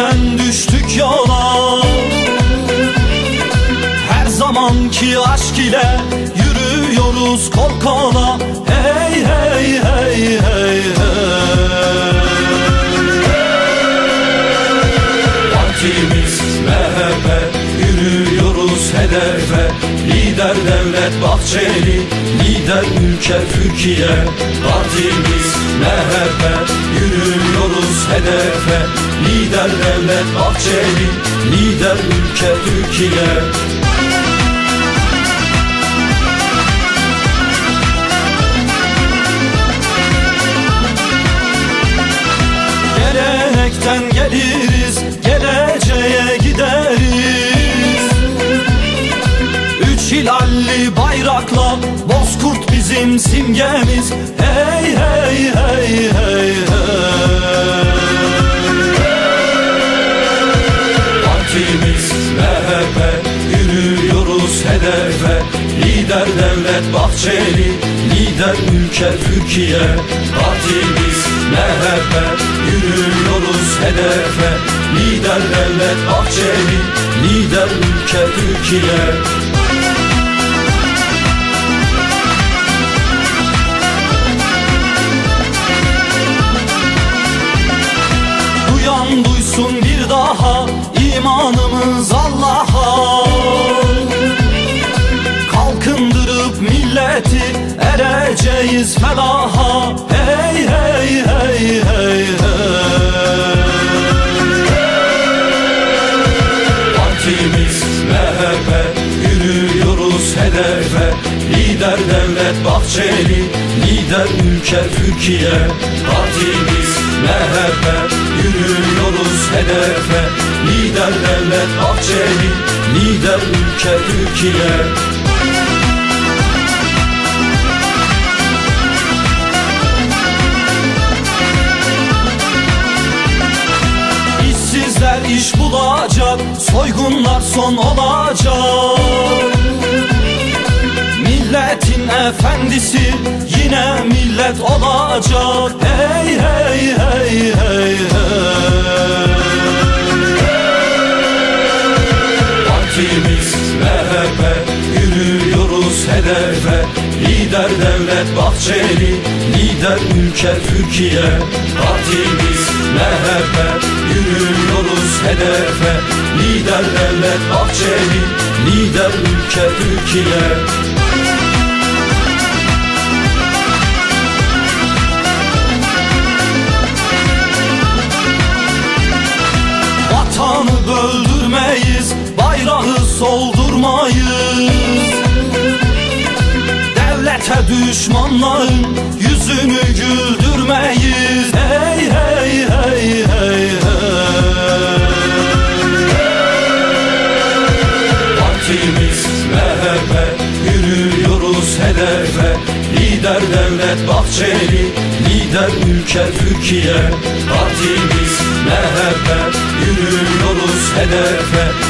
yeniden düştük yola. Her zamanki aşk ile yürüyoruz kol kola. Hey hey hey hey hey, hey. Partimiz MHP yürüyoruz hedefe. Lider devlet Bahçeli, lider ülke Türkiye. Partimiz MHP Yürüyoruz hedefe. Lider devlet Bahçeli Lider ülke Türkiye. Gelenekten geliriz Geleceğe gideriz. Üç hilalli bayrakla Bozkurt bizim simgemiz. Hey hey hey hey hey. Partimiz MHP Yürüyoruz hedefe. Lider devlet Bahçeli Lider ülke Türkiye. Partimiz MHP Yürüyoruz hedefe. Lider devlet Bahçeli Lider ülke Türkiye daha imanımız Allah'a. Kalkındırıp milleti ereceğiz felaha. Hey hey hey hey hey. Partimiz MHP Yürüyoruz hedefe. Lider devlet Bahçeli Lider ülke Türkiye. Partimiz MHP Yürüyoruz hedefe. Lider devlet Bahçeli Lider ülke Türkiye. İşsizler iş bulacak Soygunlar son olacak. Milletin efendisi yine millet olacak. Hey hey hey hey hey MHP Yürüyoruz hedefe. Lider devlet Bahçeli Lider ülke Türkiye. Partimiz MHP Yürüyoruz hedefe. Lider devlet Bahçeli Lider ülke Türkiye Devlete düşmanların yüzünü güldürmeyiz. Hey hey hey hey hey. Partimiz MHP Yürüyoruz hedefe. Lider devlet Bahçeli Lider ülke Türkiye. Partimiz MHP Yürüyoruz hedefe